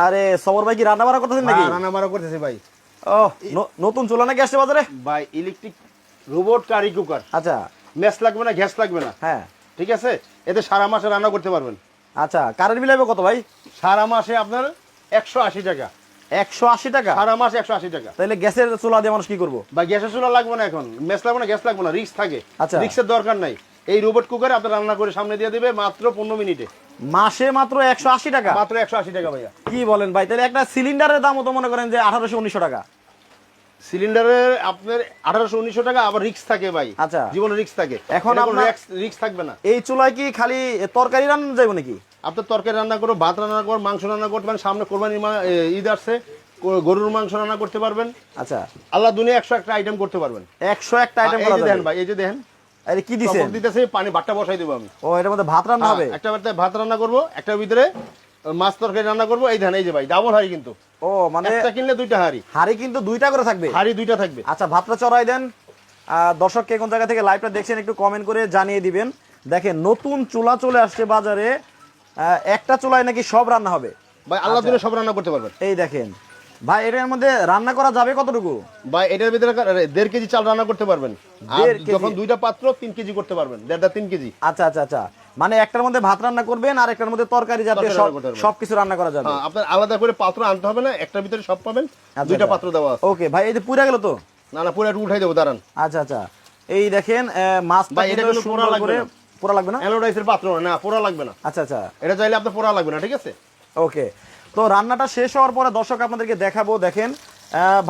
আরে সবর ভাই কি রান্না বান্না করতেছেন নাকি? হ্যাঁ, রান্না বান্না করতেছি ভাই। ও নতুন চুলা নাকি আসছে বাজারে? ভাই ইলেকট্রিক রোবট কারি কুকার আচ্ছা। ম্যাচ লাগবে না গ্যাস লাগবে না। হ্যাঁ। ঠিক আছে? এতে সারা মাসে রান্না করতে পারবেন। আচ্ছা কারেন্ট বিল হবে কত ভাই? সারা মাসে আপনার একশো আশি টাকা। একশো আশি টাকা? সারা মাসে একশো আশি টাকা। তাহলে গ্যাসের চুলা দিয়ে মানুষ কি করব? বা গ্যাসের চুলা লাগবে না এখন। ম্যাচ লাগবে না গ্যাস লাগবে না রিক্স থাকে। আচ্ছা। রিক্সের দরকার নাই। এই রোবট কুকার আপনার রান্না করে সামনে দিয়ে দিবে মাত্র পনেরো মিনিটে। মাসে মাত্র একশো আশি টাকা? মাত্র একশো আশি টাকা ভাইয়া। কি বলেন ভাই? তাহলে একটা সিলিন্ডারের দামও তো মনে করেন যে আঠারোশো উনিশশো টাকা। সিলিন্ডারের আপনার আঠারোশো উনিশশো টাকা আবার রিক্স থাকে ভাই। আচ্ছা। জীবনে রিক্স থাকে। এখন আপনার- রিক্স থাকবে না। এই চুলায় কি খালি তরকারি রান্না যাবে নাকি? আপনার তরকারি রান্না করো ভাত রান্না করো মাংস রান্না করতে পারেন। সামনে কোরবানি ঈদ আসছে গরুর মাংস রান্না করতে পারবেন। আচ্ছা। আল্লাহ দুনিয়া একশো একটা আইটেম করতে পারবেন। একশো একটা আইটেম দেখেন ভাই এই যে দেখেন। আরে কি দিছেন? দিতেছে পানি ভাতটা বসাই দেবো আমি। ও এটার মধ্যে ভাত রান্না হবে? হ্যাঁ, একটা বাড়িতে ভাত রান্না করব একটা ভিতরে মাছ তরকারি রান্না করব। এই ধান এই যে ভাই ডাবল হাড়ি কিন্তু। ও মানে একটা কিনলে দুইটা হাড়ি। হাড়ি কিন্তু দুইটা করে থাকবে? হাড়ি দুইটা থাকবে। আচ্ছা ভাতটা চড়াই দেন। আহ, দর্শক কে কোন জায়গা থেকে লাইভটা দেখছেন একটু কমেন্ট করে জানিয়ে দিবেন। দেখেন নতুন চুলা চলে আসছে বাজারে। একটা চুলায় নাকি সব রান্না হবে। ভাই আল্লাহ দুনিয়া সব রান্না করতে পারবেন। এই দেখেন ভাই এটার মধ্যে রান্না করা যাবে কতটুকু? ভাই এটার ভিতরে দেড় কেজি চাল রান্না করতে পারবেন। আর যখন দুইটা পাত্র তিন কেজি করতে পারবেন দেড়টা তিন কেজি। আচ্ছা আচ্ছা আচ্ছা। মানে একটার মধ্যে ভাত রান্না করবেন আর একটার মধ্যে তরকারি জাতীয় সবকিছু রান্না করা যাবে। হ্যাঁ, আপনার আলাদা করে পাত্র আনতে হবে না একটার ভিতরে সব পাবেন আচ্ছা, দুইটা আচ্ছা। পাত্র দেওয়া ওকে ভাই এই যে পুরা গেল তো? না না পুরো একটু উঠাই দেবো দাঁড়ান। আচ্ছা আচ্ছা। এই দেখেন মাছটা ভাই, এটা কিন্তু পোড়া লাগবে। পোড়া লাগবে না? অ্যানোডাইসের পাত্র না পোড়া লাগবে না। আচ্ছা আচ্ছা। এটা চাইলে আপনার পোড়া লাগবে না ঠিক আছে? ওকে। তো রান্নাটা শেষ হওয়ার পরে দর্শক আপনাদেরকে দেখাবো দেখেন।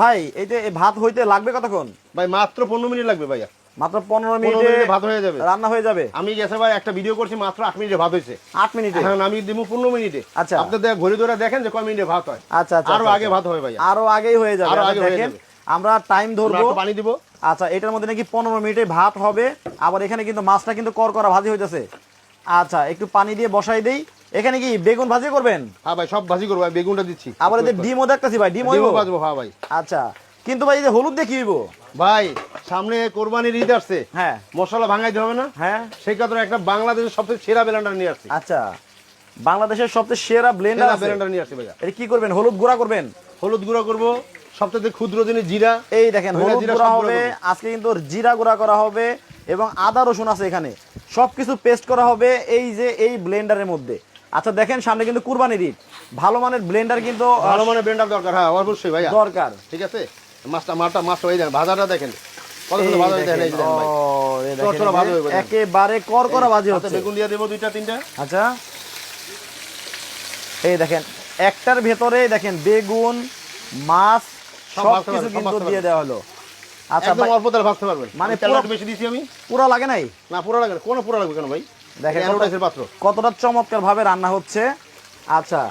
ভাই এই যে ভাত হইতে লাগবে কতক্ষণ? ভাই মাত্র পনেরো মিনিট লাগবে ভাইয়া। মাত্র পনেরো মিনিটে ভাত হয়ে যাবে। রান্না হয়ে যাবে? আমি গেছে ভাই একটা ভিডিও করছি মাত্র আট মিনিটে ভাত হয়েছে। আট মিনিটে? এখন আমি দিব পনেরো মিনিটে। আচ্ছা। আপনি দেখ ঘড়ি ধরে দেখেন যে কয় মিনিটে ভাত হয়। আচ্ছা আচ্ছা আরও আচ্ছা, আগে আচ্ছা। ভাত হবে ভাই আরও আগেই হয়ে যাবে। আরও আচ্ছা, আগে হয়ে দেখেন। আমরা টাইম ধরবো। পানি দিব। আচ্ছা এটার মধ্যে নাকি পনেরো মিনিটে ভাত হবে। আবার এখানে কিন্তু মাছটা কিন্তু কর করা ভাজি হইতেছে। আচ্ছা একটু পানি দিয়ে বসাই দেই। এখানে কি বেগুন ভাজি করবেন? হ্যাঁ ভাই সব ভাজি করব বেগুনটা দিচ্ছি। আবার এদের ডিমও দেখতেছি ভাই ডিম ডিমও ভাজবো হ্যাঁ ভাই। আচ্ছা কিন্তু ভাই এই যে হলুদ দিয়ে কি হইব ভাই সামনে কোরবানির ঈদ আসছে। হ্যাঁ। মশলা ভাঙাইতে হবে না। হ্যাঁ। সেই কারণে একটা বাংলাদেশের সবচেয়ে সেরা ব্লেন্ডার নিয়ে আসছি। আচ্ছা বাংলাদেশের সবচেয়ে সেরা ব্লেন্ডার ব্লেন্ডার নিয়ে আসছি ভাইয়া। এটা কি করবেন হলুদ গুঁড়া করবেন? হলুদ গুঁড়া করব সবচেয়ে ক্ষুদ্র জিনিস জিরা এই দেখেন হলুদ গুঁড়া হবে আজকে কিন্তু জিরা গুঁড়া করা হবে এবং আদা রসুন আছে এখানে। সবকিছু পেস্ট করা হবে এই যে এই ব্লেন্ডারের মধ্যে। আচ্ছা দেখেন সামনে কিন্তু কুরবানির ঈদ। ভালো মানের ব্লেন্ডার কিন্তু ভালো মানে ব্লেন্ডার দরকার হ্যাঁ অবশ্যই ভাইয়া। দরকার। ঠিক আছে? মাছটা মাছটা মাছটা এই দেখেন ভাজাটা দেখেন ভাই। একেবারে কর হচ্ছে। বেগুন দিয়ে দেবো দুইটা তিনটা। আচ্ছা। এই দেখেন একটার ভেতরে দেখেন বেগুন মাছ কিন্তু দিয়ে দেওয়া হলো। আচ্ছা অল্প ভাজতে পারবেন। মানে পুরো- বেশি দিছি আমি। পুরা লাগে নাই? না পুরো লাগে না কোনো পুরো লাগবে কেন ভাই? দেখেন দেখেন পাত্র। কতটা চমৎকার ভাবে রান্না হচ্ছে। আচ্ছা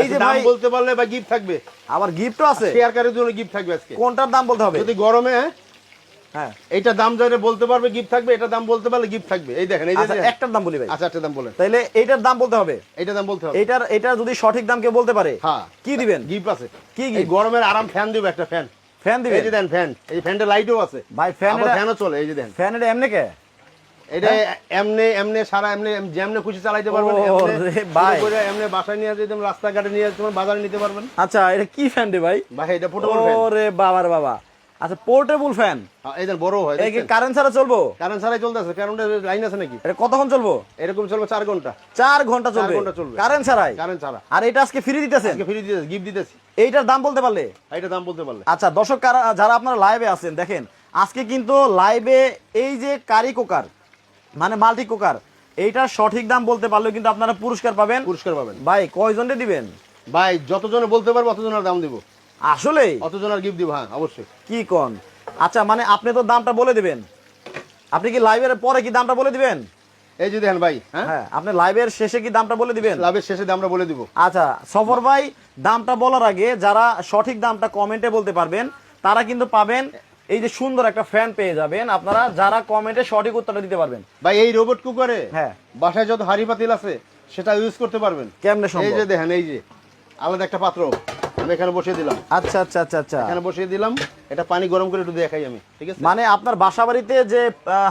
এই যে আচ্ছা, দাম ভাই বলতে পারলে বা গিফট থাকবে। আবার গিফটও আছে? শেয়ারকারের জন্য গিফট থাকবে আজকে। কোনটার দাম বলতে হবে? যদি গরমে হ্যাঁ? এইটা দাম যারা বলতে পারবে গিফট থাকবে এটা দাম বলতে পারলে গিফট থাকবে। এই দেখেন এই যে আচ্ছা একটার দাম বলি ভাই। আচ্ছা একটা দাম বলেন। তাইলে এইটার দাম বলতে হবে? দাম বলতে হবে। এটা যদি সঠিক দাম কেউ বলতে পারে হ্যাঁ। কি দিবেন? গিফট আছে। কি এই? গরমের আরাম ফ্যান দিব একটা ফ্যান ফ্যান এই দিবেন যে দেন ফ্যান এই ফ্যানটা লাইটও আছে। ভাই ফ্যান ফ্যানও চলে এই যে দেন। ফ্যান এটা এমনি কে? এটা এমনি এমনি সারা এমনি যেমনি খুশি চালাইতে পারবেন এমনি ভাই। করে এমনি বাসায় নিয়ে যেতে রাস্তাঘাটে নিয়ে তোমার বাজারে নিতে পারবেন। আচ্ছা এটা কি ফ্যান রে ভাই? ভাই এটা পোর্টেবল ফ্যান ওরে বাবার বাবা। আচ্ছা পোর্টেবল ফ্যান এই দেন বড় হয় এই কি কারেন্ট ছাড়া চলবো? কারণ ছাড়াই চলতেছে কারেন্টের লাইন আছে নাকি? এটা কতক্ষণ চলবো? এরকম চলবে চার ঘণ্টা। চার ঘণ্টা চলবে? ঘণ্টা চলবে। কারেন্ট ছাড়াই? কারেন্ট ছাড়া। আর এটা আজকে ফ্রি দিতেছেন? আজকে ফ্রি দিতেছি গিফট দিতেছি। এইটার দাম বলতে পারলে? এইটা দাম বলতে পারলে। আচ্ছা দর্শক যারা আপনারা লাইভে আছেন দেখেন আজকে কিন্তু লাইভে এই যে কারি কুকার মানে মাল্টি কুকার এইটার সঠিক দাম বলতে পারলেও কিন্তু আপনারা পুরস্কার পাবেন। পুরস্কার পাবেন। ভাই কয়জনে দিবেন? ভাই যতজনে বলতে পারব অতজনের দাম দিব। আসলে? অতজনের গিফট দিব হ্যাঁ অবশ্যই। কি কোন? আচ্ছা মানে আপনি তো দামটা বলে দিবেন। আপনি কি লাইভের পরে কি দামটা বলে দিবেন? এই যে দেখেন ভাই হ্যাঁ? হ্যাঁ আপনি লাইভের শেষে কি দামটা বলে দিবেন? লাভের শেষে দামটা বলে দিব। আচ্ছা সফর ভাই দামটা বলার আগে যারা সঠিক দামটা কমেন্টে বলতে পারবেন তারা কিন্তু পাবেন এই যে সুন্দর একটা ফ্যান পেয়ে যাবেন আপনারা যারা কমেন্টে সঠিক উত্তরটা দিতে পারবেন। ভাই এই রোবট কুকারে হ্যাঁ। বাসায় যত হাড়ি পাতিল আছে সেটা ইউজ করতে পারবেন। কেমনে এই যে দেখেন এই যে আলাদা একটা পাত্র আমি এখানে বসিয়ে দিলাম। আচ্ছা আচ্ছা আচ্ছা আচ্ছা। এখানে বসিয়ে দিলাম এটা পানি গরম করে একটু দেখাই আমি ঠিক আছে? মানে আপনার বাসা বাড়িতে যে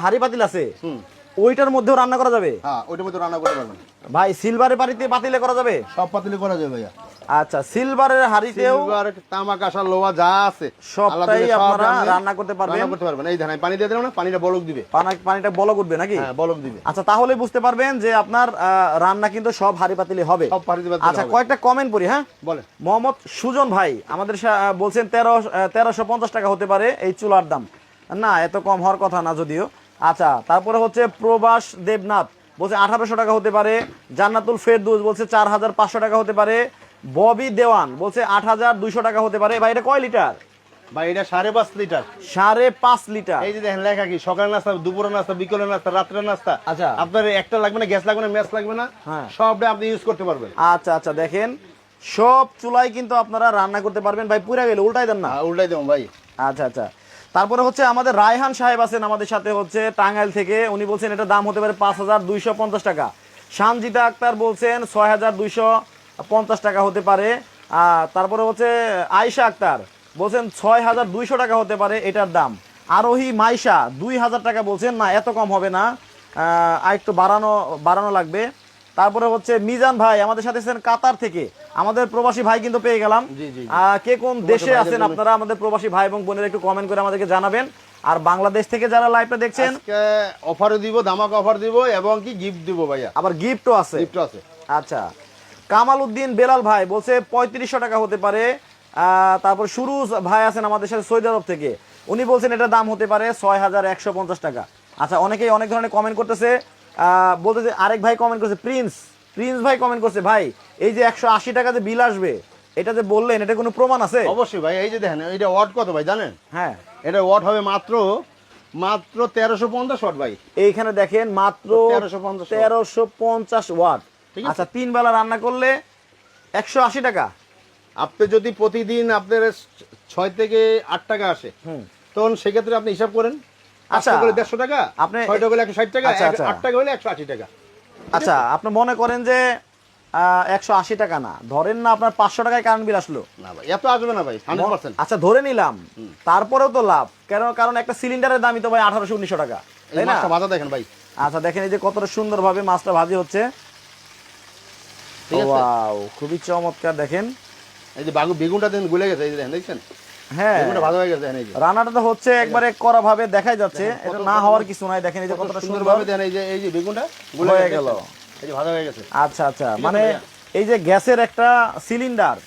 হাড়ি পাতিল আছে হুম। ওইটার মধ্যেও রান্না করা যাবে? হ্যাঁ ওইটার মধ্যে রান্না করতে পারবেন ভাই সিলভারের বাড়িতে পাতিলে করা যাবে? সব পাতিলে করা যাবে ভাইয়া। আচ্ছা সিলভারের হাড়িতেও সিলভার তামা কাঁসা লোহা যা আছে সবটাই আপনারা রান্না করতে পারবেন। রান্না করতে পারবেন। এই ধান পানি দিয়ে দিলাম না পানিটা বলক দিবে। পানা- পানিটা বলক উঠবে নাকি? হ্যাঁ বলক দিবে। আচ্ছা তাহলে বুঝতে পারবেন যে আপনার রান্না কিন্তু সব হাড়ি পাতিলে হবে। সব পানিতে পাতিলে আচ্ছা। কয়েকটা কমেন্ট পড়ি হ্যাঁ? বলে মোহাম্মদ সুজন ভাই আমাদের বলছেন তেরো তেরোশো পঞ্চাশ টাকা হতে পারে এই চুলার দাম। না এত কম হওয়ার কথা না যদিও। আচ্ছা তারপরে হচ্ছে প্রবাস দেবনাথ। বলছে আঠারোশো টাকা হতে পারে। জান্নাতুল ফেরদুস বলছে চার হাজার পাঁচশো টাকা হতে পারে। ববি দেওয়ান বলছে আট হাজার দুইশো টাকা হতে পারে। ভাই এটা কয় লিটার? ভাই এটা সাড়ে পাঁচ লিটার। সাড়ে পাঁচ লিটার। এই যে দেখেন লেখা কি? সকালের নাস্তা দুপুরের নাস্তা বিকেলের নাস্তা রাত্রের নাস্তা। আচ্ছা। আপনার একটা লাগবে না গ্যাস লাগবে না ম্যাচ লাগবে না। হ্যাঁ। সবটা আপনি ইউজ করতে পারবেন। আচ্ছা আচ্ছা দেখেন। সব চুলাই কিন্তু আপনারা রান্না করতে পারবেন। ভাই পুরা গেলে উল্টাই দেন না? হ্যাঁ, উল্টাই দেবো ভাই। আচ্ছা আচ্ছা। তারপরে হচ্ছে আমাদের রায়হান সাহেব আছেন আমাদের সাথে হচ্ছে টাঙ্গাইল থেকে। উনি বলছেন এটা দাম হতে পারে পাঁচ হাজার দুইশো পঞ্চাশ টাকা। সানজিদা আক্তার বলছেন ছয় হাজার দুইশো পঞ্চাশ টাকা হতে পারে। তারপরে হচ্ছে আয়শা আক্তার বলছেন ছয় হাজার দুইশো টাকা হতে পারে এটার দাম। আরোহী মাইশা দুই হাজার টাকা বলছেন, না, এত কম হবে না। আর একটু বাড়ানো বাড়ানো লাগবে। তারপরে হচ্ছে মিজান ভাই আমাদের সাথে আছেন কাতার থেকে। আমাদের প্রবাসী ভাই কিন্তু পেয়ে গেলাম। কে কোন দেশে আছেন আপনারা আমাদের প্রবাসী ভাই এবং বোনেরা একটু কমেন্ট করে আমাদেরকে জানাবেন। আর বাংলাদেশ থেকে যারা লাইভটা দেখছেন অফারও দিব দামাক অফার দিব এবং কি গিফট দিব ভাইয়া? আবার গিফটও আছে। গিফট আছে। আচ্ছা। কামাল উদ্দিন বেলাল ভাই বলছে পঁয়ত্রিশশো টাকা হতে পারে। আহ, তারপর সুরুজ ভাই আছেন আমাদের সাথে সৌদি আরব থেকে। উনি বলছেন এটা দাম হতে পারে ছয় হাজার একশো পঞ্চাশ টাকা। আচ্ছা অনেকেই অনেক ধরনের কমেন্ট করতেছে। বলতে যে আরেক ভাই কমেন্ট করছে প্রিন্স প্রিন্স ভাই কমেন্ট করছে ভাই এই যে একশো আশি টাকা যে বিল আসবে এটা যে বললেন এটা কোনো প্রমাণ আছে? অবশ্যই ভাই এই যে দেখেন এটা ওয়াট কত ভাই জানেন? হ্যাঁ। এটা ওয়াট হবে মাত্র মাত্র তেরোশো পঞ্চাশ ওয়াট ভাই। এইখানে দেখেন মাত্র 1350 তেরোশো পঞ্চাশ ওয়াট ঠিক আছে। আচ্ছা তিন বেলা রান্না করলে একশো আশি টাকা। আপনি যদি প্রতিদিন আপনার ছয় থেকে আট টাকা আসে হুম। তখন সেক্ষেত্রে আপনি হিসাব করেন। আচ্ছা। আচ্ছা করে দেড়শো টাকা আপনি- ছয়টা হলে একশো ষাট টাকা আচ্ছা, আচ্ছা। একশো আশি টাকা। আচ্ছা আপনি মনে করেন যে একশো আশি টাকা না ধরেন না আপনার পাঁচশো টাকায় কারেন্ট বিল আসলো। না ভাই এত আসবে না ভাই আচ্ছা ধরে নিলাম তারপরেও তো লাভ কেন কারণ একটা সিলিন্ডারের দামই তো ভাই আঠারোশো উনিশশো টাকা তাই না? ভাজা দেখেন ভাই। আচ্ছা দেখেন এই যে কতটা সুন্দরভাবে মাছটা ভাজি হচ্ছে। ওয়াও খুবই চমৎকার দেখেন। এই যে বাগু বেগুনটা দেখেন গুলে গেছে এই দেখেন দেখছেন? হ্যাঁ। বেগুনটা হয়ে গেছে দেখেন এই যে। রান্নাটা তো হচ্ছে একবারে করা ভাবে দেখাই যাচ্ছে। এটা না হওয়ার কিছু নাই দেখেন এই যে কতটা সুন্দর সুন্দরভাবে দেখেন এই যে এই যে বেগুনটা হয়ে গেল। এই যে ভাজা হয়ে গেছে। আচ্ছা আচ্ছা। মানে এই যে গ্যাসের একটা সিলিন্ডার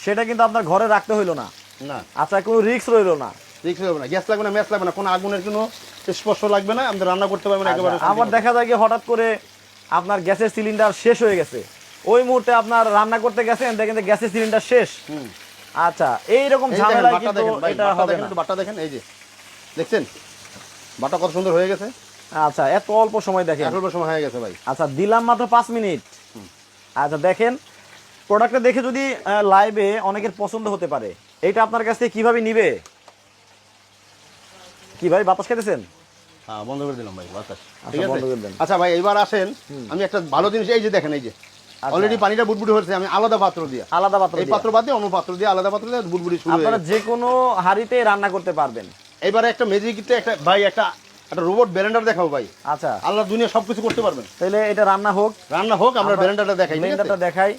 সেটা কিন্তু আপনার ঘরে রাখতে হইল না। না। আচ্ছা কোনো রিস্ক রইল না। রিক্স গ্যাস লাগবে না ম্যাচ লাগবে না কোনো আগুনের কোনো স্পর্শ লাগবে না আপনি রান্না করতে পারবেন একেবারে আচ্ছা, আবার দেখা যায় কি হঠাৎ করে আপনার গ্যাসের সিলিন্ডার শেষ হয়ে গেছে। ওই মুহূর্তে আপনার রান্না করতে গেছেন দেখেন যে গ্যাসের সিলিন্ডার শেষ। হুম। আচ্ছা এই রকম ঝামেলা কিন্তু এটা হবে না। বাটা দেখেন এই যে দেখছেন? বাটা কত সুন্দর হয়ে গেছে। আচ্ছা এত অল্প সময় দেখেন। অল্প সময় হয়ে গেছে ভাই। আচ্ছা দিলাম মাত্র পাঁচ মিনিট। আচ্ছা দেখেন প্রোডাক্টটা দেখে যদি লাইভে অনেকের পছন্দ হতে পারে এটা আপনার কাছ থেকে কীভাবে নিবে? কি ভাই বাতাস খেতেছেন হ্যাঁ বন্ধ করে দিলাম ভাই বাতাস। আচ্ছা, ঠিক আছে। আচ্ছা ভাই এবার আসেন আমি একটা ভালো জিনিস এই যে দেখেন এই যে। অলরেডি পানিটা বুটবুটি হচ্ছে আমি আলাদা পাত্র দিয়ে। আলাদা পাত্র এই পাত্র বাদ দিয়ে অন্য পাত্র দিয়ে আলাদা পাত্র দিয়ে বুটবুটি শুরু আপনারা যে কোনো হাঁড়িতে রান্না করতে পারবেন। এবারে একটা ম্যাজিকতে একটা ভাই একটা একটা রোবট ব্লেন্ডার দেখাবো ভাই। আচ্ছা। আল্লাহ দুনিয়া সবকিছু করতে পারবেন। তাহলে এটা রান্না হোক। রান্না হোক আমরা ব্লেন্ডারটা দেখাই ব্লেন্ডারটা দেখাই।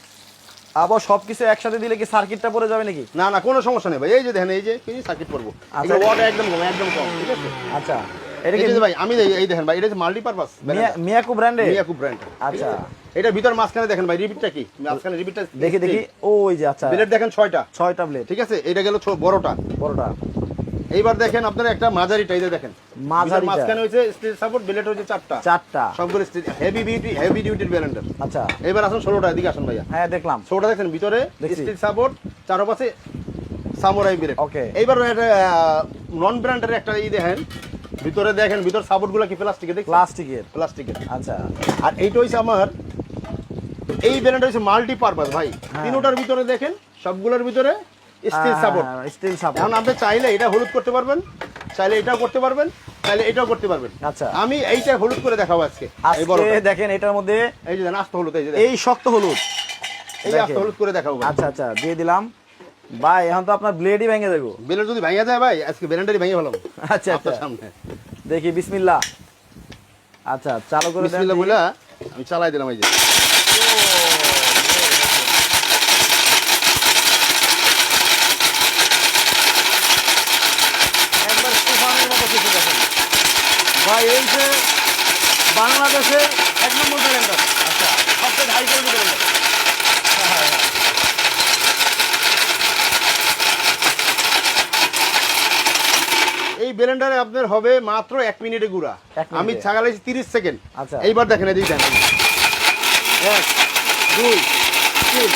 আবার সবকিছু একসাথে দিলে কি সার্কিটটা পড়ে যাবে নাকি? না না কোনো সমস্যা নেই ভাই। এই যে দেখেন এই যে এই সার্কিট করব আচ্ছা। ওয়াট একদম কম একদম কম ঠিক আছে? আচ্ছা। এটা কি ভাই আমি এই- দেখেন ভাই এটা হচ্ছে মাল্টিপারপাস মিয়া- মিয়াকু ব্র্যান্ডে মিয়াকু ব্র্যান্ড আচ্ছা। এটা ভিতর মাঝখানে দেখেন ভাই রিপিটটা কি? মাঝখানে রিপিটটা দেখি দেখি। ওই যে আচ্ছা। ব্লেড দেখেন ছয়টা। ছয়টা ব্লেড ঠিক আছে? এটা গেল বড়টা। বড়টা। এইবার দেখেন আপনারা একটা মাঝারিটা এই যে দেখেন। ভিতর মাঝখানে হয়েছে স্টিল সাপোর্ট ব্লেড হচ্ছে চারটা। চারটা। সবগুলো স্টিল হেভি বিউটি হেভি ডিউটির ব্লেন্ডার আচ্ছা। এবার আসুন ষোলোটা এদিকে আসুন ভাইয়া। হ্যাঁ দেখলাম। ষোলোটা দেখেন ভিতরে। স্টিল সাপোর্ট চারপাশে সামুরাই ব্লেড ওকে। এইবার নন ব্র্যান্ডের একটা ই দেখেন। ভিতরে দেখেন ভিতর সাপোর্টগুলো কি প্লাস্টিকের প্লাস্টিকের প্লাস্টিকের আচ্ছা। আর এইটা হচ্ছে আমার এই ব্র্যান্ড হচ্ছে মাল্টি পারপাস ভাই। হ্যাঁ। তিনোটার ভিতরে দেখেন সবগুলোর ভিতরে স্টিল সাপোর্ট স্টিল সাপোর্ট এখন আপনি চাইলে এটা হলুদ করতে পারবেন চাইলে এটাও করতে পারবেন চাইলে এটাও করতে পারবেন। আচ্ছা। আমি এইটা হলুদ করে দেখাবো আজকে এই বড় আজকে দেখেন এটার মধ্যে এই যে দেখেন, আস্ত হলুদ এই যে এই শক্ত হলুদ। এই আস্ত হলুদ করে দেখাবো আচ্ছা আচ্ছা দিয়ে দিলাম। ভাই এখন তো আপনার ব্লেডই ভেঙে দেবো বেলের যদি ভেঙে যায় ভাই আজকে বেলেন্ডারি ভাইয়া ভালো আচ্ছা আচ্ছা। সামনে। দেখি বিসমিল্লাহ। আচ্ছা চালু করে বিসমিল্লাহ। বলে আমি চালাই দিলাম এই যে একবার তুফানের মতো কিছু দেখেন ভাই এই যে বাংলাদেশে এক নম্বর ব্লেন্ডার আচ্ছা সবচেয়ে হাই কোয়ালিটি ব্লেন্ডার এই ব্লেন্ডারে আপনার হবে মাত্র এক মিনিটে গুঁড়া। আমি ছাগালাইছি তিরিশ সেকেন্ড। আচ্ছা। এইবার দেখেন এদিকে দেখেন। এক দুই তিন।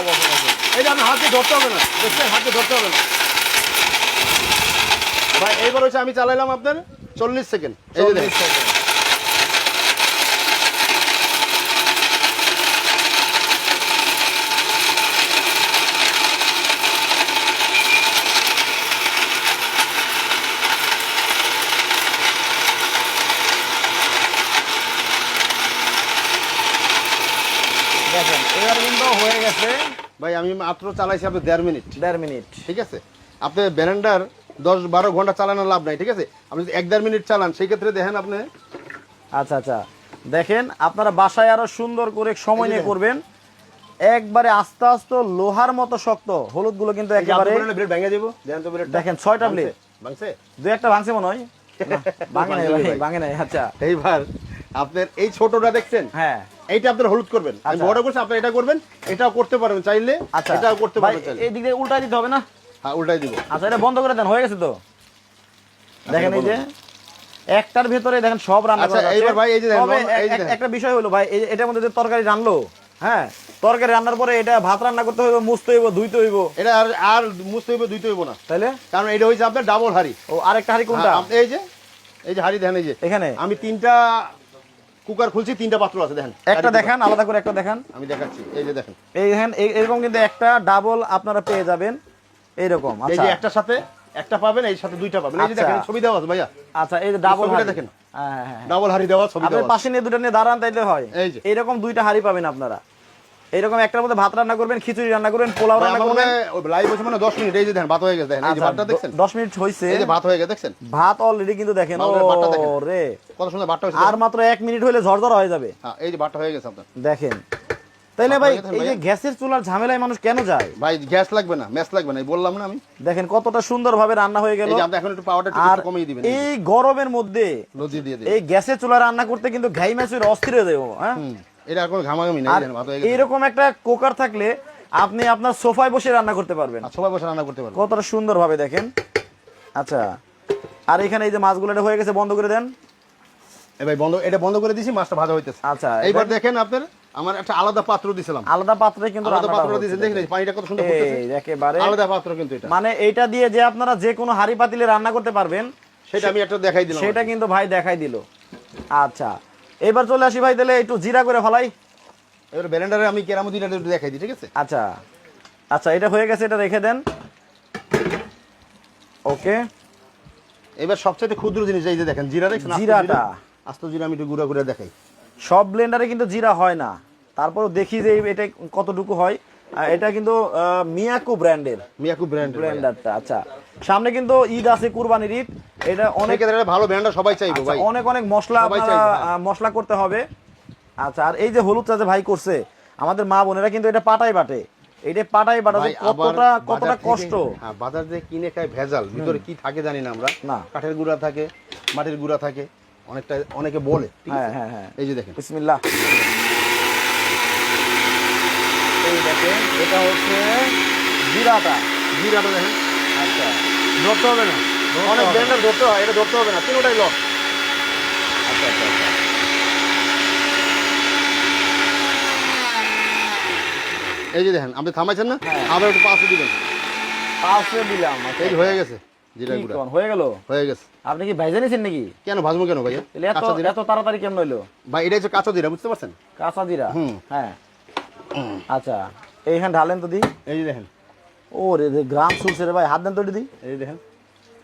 অবস্থা আপনার হাতে ধরতে হবে না। হাতে ধরতে হবে না। এইবার হচ্ছে আমি চালাইলাম আপনার চল্লিশ সেকেন্ড। এই যে দেখেন। দেখেন এবার কিন্তু হয়ে গেছে ভাই আমি মাত্র চালাইছি আপনি দেড় মিনিট। দেড় মিনিট। ঠিক আছে? আপনি ব্যারেন্ডার দশ বারো ঘণ্টা চালানোর লাভ নাই ঠিক আছে? আপনি যদি এক দেড় মিনিট চালান সেই ক্ষেত্রে দেখেন আপনি আচ্ছা আচ্ছা। দেখেন আপনারা বাসায় আরও সুন্দর করে সময় নিয়ে করবেন। একবারে আস্তে আস্তে লোহার মতো শক্ত হলুদগুলো কিন্তু একেবারে ভেঙে দেবো। দেখেন তো ব্লেড দেখেন ছয়টা ব্লেড। ভাঙছে? দু একটা ভাঙছে মনে হয়। ভাঙে নাই ভাঙে নাই। আচ্ছা। এইবার আপনার এই ছোটটা দেখছেন? হ্যাঁ। এইটা আপনার হলুদ করবেন। আমি আচ্ছা। বড় করছি আপনি এটা করবেন এটাও করতে পারবেন চাইলে। আচ্ছা। এটাও করতে পারবেন এই দিক দিয়ে উল্টা দিতে হবে না? হ্যাঁ উল্টাই দিব। আচ্ছা এটা বন্ধ করে দেন হয়ে গেছে তো? দেখেন এই যে একটার ভেতরে দেখেন সব রান্না আচ্ছা, করা এইবার ভাই এই যে। একটা বিষয় হলো ভাই এটার মধ্যে যে তরকারি রান্নলো হ্যাঁ তরকারি রান্নার পরে এটা ভাত রান্না করতে হইব মুছতে হইব ধুইতে হইব। এটা আর আর মুছতে হইবে দুইতে হইব না। তাইলে? কারণ এটা হয়েছে আপনার ডাবল হাড়ি। ও আরেকটা হাড়ি কোনটা? এই যে এই যে হাড়ি দেখেন এই যে। এখানে? আমি তিনটা কুকার খুলছি তিনটা পাত্র আছে দেখেন। একটা দেখান আলাদা করে একটা দেখান। আমি দেখাচ্ছি এই যে দেখেন। এই দেখেন এরকম কিন্তু একটা ডাবল আপনারা পেয়ে যাবেন। এইরকম এই আচ্ছা। যে একটার সাথে একটা পাবেন এই সাথে দুইটা পাবেন। এই যে আচ্ছা। দেখেন ছবি দেওয়া আছে ভাইয়া। আচ্ছা এই যে ডাবল হাড়ি। দেখেন। হ্যাঁ হ্যাঁ হ্যাঁ। ডাবল হাড়ি দেওয়া ছবি দেওয়া আছে। পাশে নিয়ে দুটো নিয়ে দাঁড়ান তাইলে হয়। এই যে। এইরকম দুইটা হাড়ি পাবেন আপনারা। এইরকম একটার মধ্যে ভাত রান্না করবেন খিচুড়ি রান্না করবেন পোলাও রান্না করবেন। লাইভ হচ্ছে মানে 10 মিনিট। এই যে দেখেন ভাত হয়ে গেছে দেখেন। এই যে আচ্ছা, ভাতটা দেখছেন? দ- দশ মিনিট হয়েছে এই যে ভাত হয়ে গেছে দেখছেন? ভাত অলরেডি কিন্তু দেখেন। ও বাবুরের রে কত সুন্দর ভাতটা হয়েছে আর মাত্র এক মিনিট হলে ঝরঝর হয়ে যাবে। হ্যাঁ এই যে ভাতটা হয়ে গেছে আপনার। দেখেন। তাইলে ভাই এই যে গ্যাসের চুলার ঝামেলায় মানুষ কেন যায়? ভাই গ্যাস লাগবে না ম্যাচ লাগবে না বললাম না আমি। দেখেন কতটা সুন্দরভাবে রান্না হয়ে গেল। এখন একটু পাওয়ারটা একটু কমিয়ে দিবেন এই গরমের মধ্যে নদী দিয়ে দিবেন। এই গ্যাসের চুলা রান্না করতে কিন্তু ঘাই ম্যাচের অস্থির হয়ে যাব হ্যাঁ? এটা কোনো ঘামাঘামি নেই এইরকম একটা কুকার থাকলে আপনি আপনার সোফায় বসে রান্না করতে পারবেন। সবাই বসে রান্না করতে পারবেন। কতটা সুন্দর ভাবে দেখেন। আচ্ছা আর এখানে এই যে মাছগুলো এটা হয়ে গেছে বন্ধ করে দেন। এই ভাই বন্ধ এটা বন্ধ করে দিছি মাছটা ভাজা হইতেছে। আচ্ছা এইবার দেখেন আপনার আমার একটা আলাদা পাত্র দিছিলাম। আলাদা পাত্রে কিন্তু আলাদা পাত্র দিয়েছেন পানিটা কত সুন্দর ফুটতেছে একেবারে। আলাদা পাত্র কিন্তু এটা। মানে এইটা দিয়ে যে আপনারা যে কোনো হাড়ি পাতিলে রান্না করতে পারবেন সেটা আমি একটা দেখাই দিলাম সেটা কিন্তু ভাই দেখাই দিল। আচ্ছা এবার চলে আসি ভাই তাহলে একটু জিরা করে ফেলাই। এবার ব্যালেন্ডারে আমি একটু দেখাই দিই ঠিক আছে? আচ্ছা আচ্ছা এটা হয়ে গেছে এটা রেখে দেন। ওকে। এবার সবচেয়ে ক্ষুদ্র জিনিস এই যে দেখেন জিরা দেখছেন জিরাটা। আস্ত জিরা আমি একটু গুঁড়া করে দেখাই। সব ব্লেন্ডারে কিন্তু জিরা হয় না। তারপরে দেখি যে এটা কতটুকু হয়। এটা কিন্তু মিয়াকু ব্র্যান্ডের। মিয়াকু ব্র্যান্ড ব্লেন্ডারটা আচ্ছা। সামনে কিন্তু ঈদ আছে কুরবানির ঈদ। এটা অনেক ভালো ব্র্যান্ডটা সবাই চাইব আচ্ছা, ভাই। অনেক অনেক মশলা হ্যাঁ। মশলা করতে হবে। আচ্ছা আর এই যে হলুদটা যে ভাই করছে আমাদের মা বোনেরা কিন্তু এটা পাটাই বাটে। এটা পাটাই বাটা কতটা কতটা কষ্ট। হ্যাঁ, বাজার দিয়ে কিনে খায় ভেজাল। ভিতরে কি থাকে জানি না আমরা। না। কাঠের গুঁড়া থাকে মাটির গুঁড়া থাকে। অনেকটা অনেকে বলে হ্যাঁ হ্যাঁ হ্যাঁ। এই যে দেখেন। বিসমিল্লাহ। এই দেখেন এটা হচ্ছে জিরাটা। জিরাটা দেখেন। আচ্ছা। ধরতে হবে না। অনেক ব্র্যান্ডের ধরতে হয় এটা ধরতে হবে না তিনটাই আচ্ছা আচ্ছা আচ্ছা। এই যে দেখেন আপনি থামাইছেন না? হ্যাঁ। আবার একটু পাঁচশো দিবেন। পাঁচশো দিলাম আচ্ছা। এই হয়ে গেছে জিরা কি গুঁড়া। হয়ে গেল? হয়ে গেছে। আপনি কি ভাইজা নিয়েছেন নাকি? কেন ভাজবো কেন ভাইয়া? এত এত তাড়াতাড়ি হইল? ভাই এটা হচ্ছে কাঁচা জিরা বুঝতে পারছেন? কাঁচা জিরা? হুম। হ্যাঁ। আচ্ছা এইখানে ঢালেন তো দি। এই দেখেন। ও রে গ্রাম শুনছে রে ভাই হাত দেন তো এটি দি। এই দেখেন।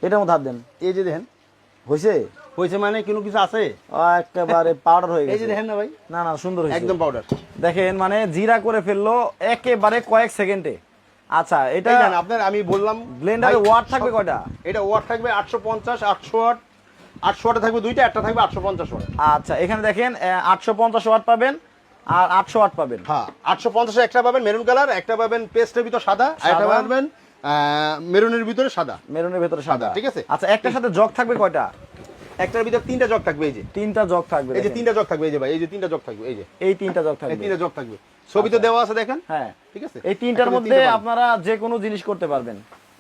এটার মধ্যে হাত দেন। এই যে দেখেন। হয়েছে হয়েছে মানে কোনো কিছু আছে? একেবারে পাউডার হয়ে গেছে এই যে দেখেন না ভাই। না না সুন্দর হয়েছে একদম পাউডার দেখেন মানে জিরা করে ফেলল একেবারে কয়েক সেকেন্ডে। আচ্ছা এটা আপনার আমি বললাম ব্লেন্ডারে ওয়াট থাকবে কয়টা? এটা ওয়াট থাকবে আটশো পঞ্চাশ আটশো ওয়াট আটশো ওয়াটে থাকবে দুইটা একটা থাকবে আটশো পঞ্চাশ ওয়াট আচ্ছা এখানে দেখেন আটশো পঞ্চাশ ওয়াট পাবেন। আর আটশো ওয়াট পাবেন। হ্যাঁ আটশো পঞ্চাশে একটা পাবেন মেরুন কালার একটা পাবেন পেস্টের ভিতর সাদা আর একটা। পাবেন মেরুনের ভিতরে সাদা। মেরুনের ভেতরে সাদা। ঠিক আছে। আচ্ছা একটার সাথে জগ থাকবে কয়টা? একটার ভিতরে তিনটা জগ থাকবে এই যে। তিনটা জগ থাকবে এই যে তিনটা জগ থাকবে এই যে ভাই এই যে তিনটা জগ থাকবে এই যে। এই তিনটা জগ এই থাকবে তিনটা জগ থাকবে। ছবিতে দেওয়া আছে দেখেন? হ্যাঁ। ঠিক আছে? এই তিনটার মধ্যে আপনারা যে কোনো জিনিস করতে পারবেন।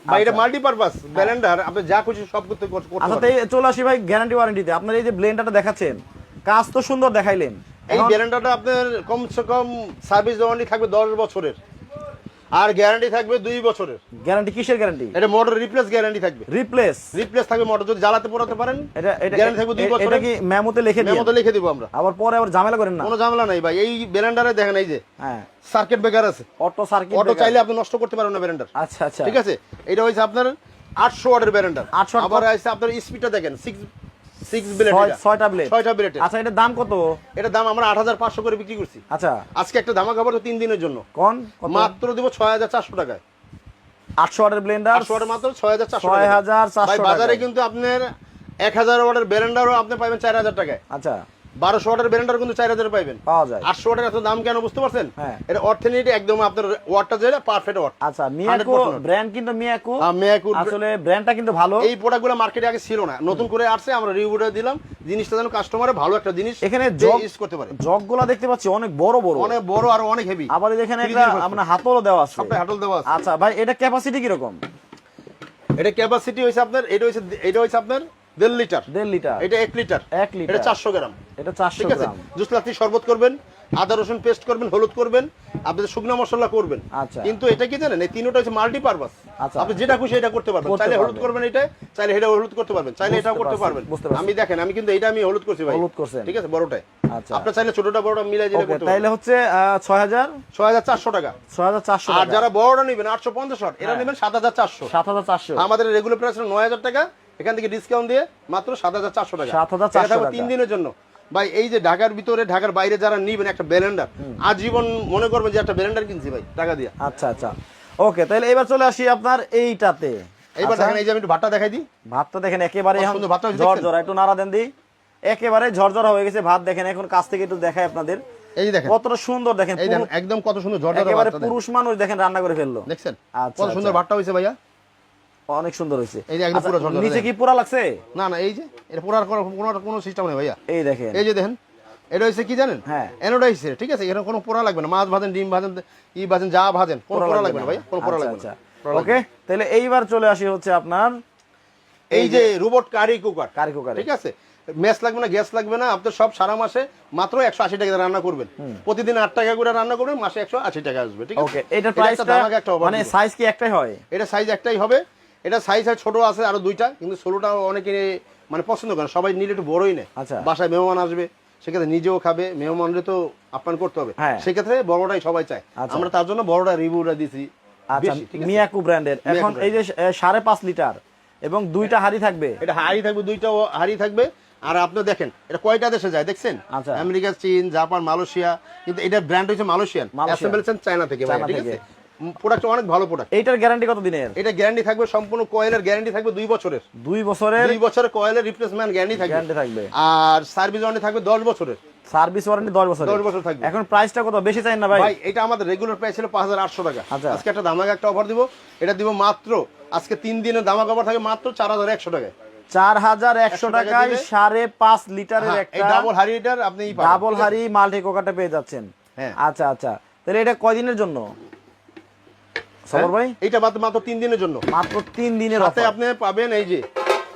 বা এটা আচ্ছা। মাল্টিপারপাস ব্যালেন্ডার আপনি যা খুশি সব করতে করতে আচ্ছা চলে আসি ভাই গ্যারান্টি ওয়ারেন্টিতে আপনার এই যে ব্লেন্ডারটা দেখাচ্ছেন কাজ তো সুন্দর দেখাইলেন। এই এখন- আপনার কমসে কম সার্ভিস ওয়ারেন্টি থাকবে দশ বছরের। আর গ্যারান্টি থাকবে দুই বছরের। গ্যারান্টি কিসের গ্যারান্টি? এটা মোটর রিপ্লেস গ্যারান্টি থাকবে। রিপ্লেস রিপ্লেস থাকবে মোটর যদি জ্বালাতে পোড়াতে পারেন এটা এটা গ্যারান্টি থাকবে দুই এ- এটা কি মেমোতে লিখে দিই মেমোতে লিখে দিব আমরা। আবার পরে আবার ঝামেলা করেন না? কোনো ঝামেলা নাই ভাই। এই ব্যালেন্ডারে দেখেন এই যে হ্যাঁ। সার্কিট ব্রেকার আছে। অটো সার্কিট অটো চাইলে আপনি নষ্ট করতে পারবেন না ব্যালেন্ডার আচ্ছা আচ্ছা। ঠিক আছে? এটা হচ্ছে আপনার আটশো ওয়াটের ব্যালেন্ডার 800 আবার আছে আপনার স্পিডটা দেখেন সিক্স সিক্স ব্লেড ছয়- ব্লেড ছয়টা ব্লেড আচ্ছা এটার দাম কত? এটার দাম আমরা আট হাজার পাঁচশো করে বিক্রি করছি। আচ্ছা। আজকে একটা ধামা খাবার তিন দিনের জন্য। কোন? মাত্র দিব ছয় হাজার চারশো টাকায়। আটশো ওয়াটের ব্লেন্ডার আটশো ওয়াটের মাত্র ছয় হাজার চারশো 6,400 ভাই বাজারে কিন্তু আপনার এক হাজার ওয়াটের ব্যালেন্ডারও আপনি পাবেন চার হাজার টাকায়। আচ্ছা। বারোশো ওয়াটের ব্যালেন্ডার কিন্তু চার হাজার পাইবেন। পাওয়া যায়। আটশো ওয়াটের এত দাম কেন বুঝতে পারছেন? হ্যাঁ। এটা অর্থনীতি একদম আপনার ওয়াটটা যেটা পারফেক্ট ওয়াট। আচ্ছা মিয়াকো 100% ব্র্যান্ড কিন্তু মিয়াকো। হ্যাঁ, মিয়াকোর আসলে ব্র্যান্ডটা কিন্তু ভালো। এই প্রোডাক্টগুলো মার্কেটে আগে ছিল না। নতুন করে আসছে আমরা রিভিউটা দিলাম। জিনিসটা যেন কাস্টমারে ভালো একটা জিনিস এখানে জগ ইউজ করতে পারে। জগগুলা দেখতে পাচ্ছি অনেক বড় বড়। অনেক বড় আর অনেক হেভি আবার এখানে একটা। আপনার হাতলও দেওয়া আছে। সামনে হাটল দেওয়া আছে। আচ্ছা ভাই এটা ক্যাপাসিটি কীরকম? এটা ক্যাপাসিটি হয়েছে আপনার এটা হয়েছে এটা হয়েছে আপনার দেড় লিটার দেড় লিটার এটা এক লিটার এক লিটার। এটা চারশো গ্রাম। এটা চারশো ঠিক আছে গ্রাম। জুস লাত্তি শরবত করবেন আদা রসুন পেস্ট করবেন হলুদ করবেন আপনি শুকনো মশলা করবেন। আচ্ছা। কিন্তু এটা কি জানেন এই তিনটা হচ্ছে মাল্টিপারপাস আচ্ছা। আপনি যেটা খুশি এটা করতে পারবেন। চাইলে হলুদ করবেন এটা চাইলে এটা হলুদ করতে পারবেন চাইলে এটাও করতে পারবেন। আমি দেখেন আমি কিন্তু এটা আমি হলুদ করছি ভাই। হলুদ করছেন। ঠিক আছে বড়টাই আচ্ছা। আপনার চাইলে ছোটটা বড়টা মিলাই করতে তাইলে হচ্ছে ছয় হাজার? ছয় হাজার চারশো টাকা। ছয় হাজার চারশো আর যারা বড়টা নেবেন আটশো পঞ্চাশ এরা হ্যাঁ। নেবেন সাত হাজার চারশো। সাত হাজার চারশো। আমাদের রেগুলার প্রাইস নয় হাজার টাকা এখান থেকে ডিসকাউন্ট দিয়ে মাত্র সাত হাজার চারশো টাকা। 7,400 টাকা। তিন দিনের জন্য। ভাই এই যে ঢাকার ভিতরে ঢাকার বাইরে যারা নিবেন একটা ব্যালেন্ডার আজীবন মনে করবেন যে একটা ব্যালেন্ডার কিনছি ভাই টাকা দিয়ে। আচ্ছা আচ্ছা। ওকে তাহলে এবার চলে আসি আপনার এইটাতে। এইবার আচ্ছা, দেখেন এই যে আমি একটু ভাতটা দেখাই দিই। ভাতটা দেখেন একেবারে এখন দেখছেন? ঝরঝরা একটু নাড়া দেন দিই একেবারে ঝরঝরা হয়ে গেছে ভাত দেখেন এখন কাছ থেকে একটু দেখাই আপনাদের। এই দেখেন। কতটা সুন্দর দেখেন একদম কত সুন্দর ঝরঝরা একেবারে পুরুষ মানুষ দেখেন রান্না করে ফেলল। দেখছেন? আচ্ছা, কত সুন্দর আচ্ছা। ভাতটা হয়েছে ভাইয়া। অনেক সুন্দর হয়েছে। এই যে একদম আচ্ছা, পুরো ঝরঝরা নিচে কি পুরা লাগছে? না না এই যে এটা পুরার কোনো কোনো কোনো সিস্টেম নেই ভাইয়া। এই দেখেন। এই যে দেখেন এটা হচ্ছে কি জানেন? হ্যাঁ। অ্যানোডাইসের ঠিক আছে? এখানে কোনো পোড়া লাগবে না। মাছ ভাজেন ডিম ভাজেন ই ভাজেন যা ভাজেন কোনো পোড়া লাগবে না ভাই কোনো পোড়া আচ্ছা, লাগবে আচ্ছা। না ওকে তাহলে এইবার চলে আসি হচ্ছে আপনার এই যে robot curry cooker curry cooker ঠিক আছে? মেস লাগবে না গ্যাস লাগবে না আপনি সব সারা মাসে মাত্র একশো আশি টাকা রান্না করবেন। প্রতিদিন আট টাকা করে রান্না করবেন মাসে একশো আশি টাকা আসবে ঠিক আছে? ওকে এটা প্রাইসটা মানে সাইজ কি একটাই হয়? এটা সাইজ একটাই হবে। এটা সাইজ হয় ছোট আছে আরও দুইটা কিন্তু ষোলোটা অনেকে মানে পছন্দ করেন সবাই নিলে একটু বড়ই নেয়। আচ্ছা। বাসায় মেহমান আসবে সেক্ষেত্রে নিজেও খাবে মেহমানরে তো আপ্যায়ন করতে হবে। হ্যাঁ। সেক্ষেত্রে বড়টাই সবাই চায়। আচ্ছা। আমরা তার জন্য বড়টা রিভিউটা দিছি। আচ্ছা? মিয়াকু ব্র্যান্ডের এখন এই যে সাড়ে পাঁচ লিটার এবং দুইটা হাড়ি থাকবে। এটা হাড়ি থাকবে দুইটা হাড়ি থাকবে। আর আপনি দেখেন এটা কয়টা দেশে যায় দেখছেন। আমেরিকা চীন জাপান মালয়েশিয়া কিন্তু এটা ব্র্যান্ড হচ্ছে মালয়েশিয়ান। মালয়েশিয়ান। চায়না থেকে ঠিক আছে? প্রোডাক্ট অনেক ভালো প্রোডাক্ট এইটার গ্যারান্টি কত দিনের? এটা গ্যারান্টি থাকবে সম্পূর্ণ কয়েলের গ্যারান্টি থাকবে দুই বছরের। দুই বছরের দুই বছরের কয়েলের রিপ্লেসমেন্ট গ্যারান্টি থাকবে। গ্যারান্টি থাকবে। আর সার্ভিস ওয়ারেন্টি থাকবে দশ বছরের। সার্ভিস ওয়ারেন্টি দশ বছর দশ বছর থাকবে। এখন প্রাইসটা কত? বেশি চাই না ভাই? ভাই এটা আমাদের রেগুলার প্রাইস ছিল পাঁচ হাজার আটশো টাকা। আচ্ছা। আজকে একটা দামাকে একটা অফার দিব। এটা দিব মাত্র আজকে তিন দিনের দামাক অফার থাকে মাত্র চার হাজার একশো টাকায়। চার হাজার একশো টাকায় সাড়ে পাঁচ লিটারের হ্যাঁ, একটা ডাবল হারিটার আপনি ডাবল? হাড়ি মাল্টি কোকাটা পেয়ে যাচ্ছেন। হ্যাঁ। আচ্ছা আচ্ছা। তাহলে এটা কয়দিনের জন্য? ভাই হ্যাঁ? এইটা মাত্র মাত্র তিন দিনের জন্য। মাত্র তিন দিনের সাথে আপনি পাবেন এই যে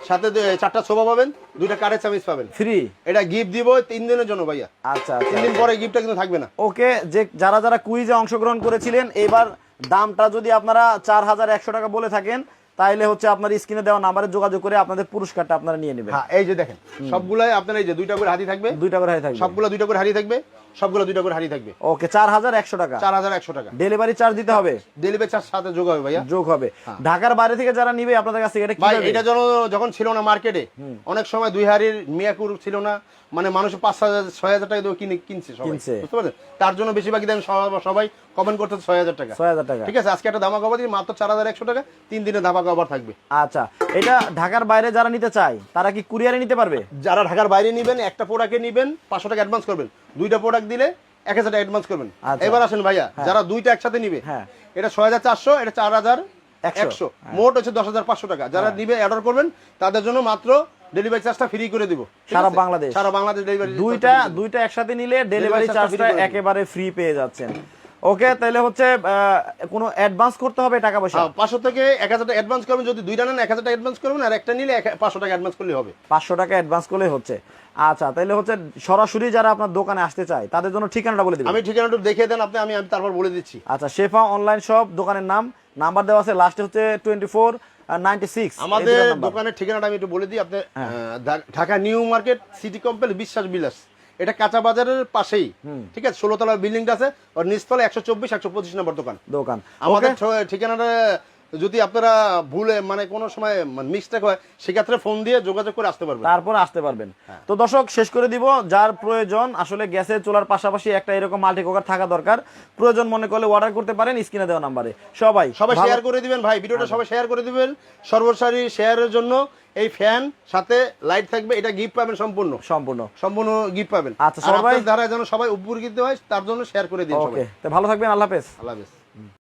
সাথে চারটা সোফা পাবেন দুইটা কারের পাবেন। ফ্রি এটা গিফট দিব তিন দিনের জন্য ভাইয়া। আচ্ছা তিন আচ্ছা। দিন পরে গিফটটা কিন্তু থাকবে না। ওকে যে যারা যারা কুইজে অংশগ্রহণ করেছিলেন এবার দামটা যদি আপনারা চার হাজার একশো টাকা বলে থাকেন তাহলে হচ্ছে আপনার স্ক্রিনে দেওয়া নাম্বারে যোগাযোগ করে আপনাদের পুরস্কারটা আপনারা নিয়ে নেবেন। হ্যাঁ এই যে দেখেন সবগুলাই আপনার এই যে দুইটা করে হাতি থাকবে। দুইটা করে হাই থাকবে। সবগুলো দুইটা করে হারি থাকবে। সবগুলো দুইটা করে হারি থাকবে। ওকে চার হাজার একশো টাকা। চার হাজার একশো টাকা। ডেলিভারি চার্জ দিতে হবে? ডেলিভারি চার্জ সাথে যোগ হবে ভাইয়া। যোগ হবে। ঢাকার বাইরে থেকে যারা নিবে আপনাদের কাছ থেকে এটা ভাই এটা যেন যখন ছিল না মার্কেটে অনেক সময় দুই হাড়ির মিয়াকুর ছিল না মানে মানুষ পাঁচ হাজার ছয় হাজার টাকা দিয়ে কিনে কিনছে সবাই। বুঝতে পারছেন? তার জন্য বেশিরভাগই দেন সবাই- সবাই কমেন্ট করতে ছয় হাজার টাকা। ছয় হাজার টাকা। ঠিক আছে? আজকে একটা ধামা কভার দিই মাত্র চার হাজার একশো টাকা। তিন দিনে ধামা কভার থাকবে। আচ্ছা এটা ঢাকার বাইরে যারা নিতে চায় তারা কি কুরিয়ারে নিতে পারবে? যারা ঢাকার বাইরে নেবেন একটা প্রোডাক্টে নেবেন পাঁচশো টাকা অ্যাডভান্স করবেন। দুইটা প্রোডাক্ট দিলে এক হাজার অ্যাডভান্স করবেন আচ্ছা। এবার আসেন ভাইয়া যারা দুইটা একসাথে নিবে হ্যাঁ। এটা ছয় হাজার চারশো এটা চার হাজার একশো। একশো মোট হচ্ছে দশ হাজার পাঁচশো টাকা যারা নিবে অর্ডার করবেন তাদের জন্য মাত্র ডেলিভারি চার্জটা ফ্রি করে দিব সারা বাংলাদেশ। সারা বাংলাদেশ ডেলিভারি দুইটা দুইটা একসাথে নিলে ডেলিভারি চার্জটা। একেবারে ফ্রি পেয়ে যাচ্ছেন ওকে তাহলে হচ্ছে কোনো অ্যাডভান্স করতে হবে টাকা পয়সা? পাঁচশো থেকে এক হাজার টাকা অ্যাডভান্স করবেন যদি দুইটা নেন এক হাজার টাকা অ্যাডভান্স করবেন আর একটা নিলে পাঁচশো টাকা অ্যাডভান্স করলে হবে। পাঁচশো টাকা অ্যাডভান্স করলে হচ্ছে। আচ্ছা তাহলে হচ্ছে সরাসরি যারা আপনার দোকানে আসতে চায় তাদের জন্য ঠিকানাটা বলে দিবেন। আমি ঠিকানাটা দেখিয়ে দেন আপনি আমি আমি তারপর বলে দিচ্ছি। আচ্ছা শেফা অনলাইন শপ দোকানের নাম নাম্বার দেওয়া আছে লাস্টে হচ্ছে টোয়েন্টি ফোর আমাদের দোকানের ঠিকানাটা আমি একটু বলে দিই আপনি হ্যাঁ। Dhaka new market city complex Biswas Bilas. এটা কাঁচা বাজারের পাশেই। ঠিক আছে? ষোলো তলার বিল্ডিংটা আছে। ওর নিচতলা একশো চব্বিশ একশো পঁচিশ নম্বর দোকান। দোকান। আমাদের ঠিকানাটা যদি আপনারা ভুলে মানে কোনো সময় মিস্টেক হয় সেক্ষেত্রে ফোন দিয়ে যোগাযোগ করে আসতে পারবেন। তারপর আসতে পারবেন। হ্যাঁ। তো দর্শক শেষ করে দিব। যার প্রয়োজন আসলে গ্যাসের চুলার পাশাপাশি একটা এরকম মাল্টি কুকার থাকা দরকার। প্রয়োজন মনে করলে অর্ডার করতে পারেন স্ক্রিনে দেওয়া নাম্বারে। সবাই সবাই শেয়ার করে দিবেন ভাই ভিডিওটা সবাই শেয়ার করে দিবেন। সর্বসারি শেয়ারের জন্য এই ফ্যান সাথে লাইট থাকবে। এটা গিফট পাবেন সম্পূর্ণ। সম্পূর্ণ। সম্পূর্ণ গিফট পাবেন। আচ্ছা, সবাই- দ্বারা যেন সবাই উপকৃত হয় তার জন্য শেয়ার করে দিন সবাই। ওকে তো ভালো থাকবেন আল্লাহ হাফেজ। আল্লাহ হাফেজ।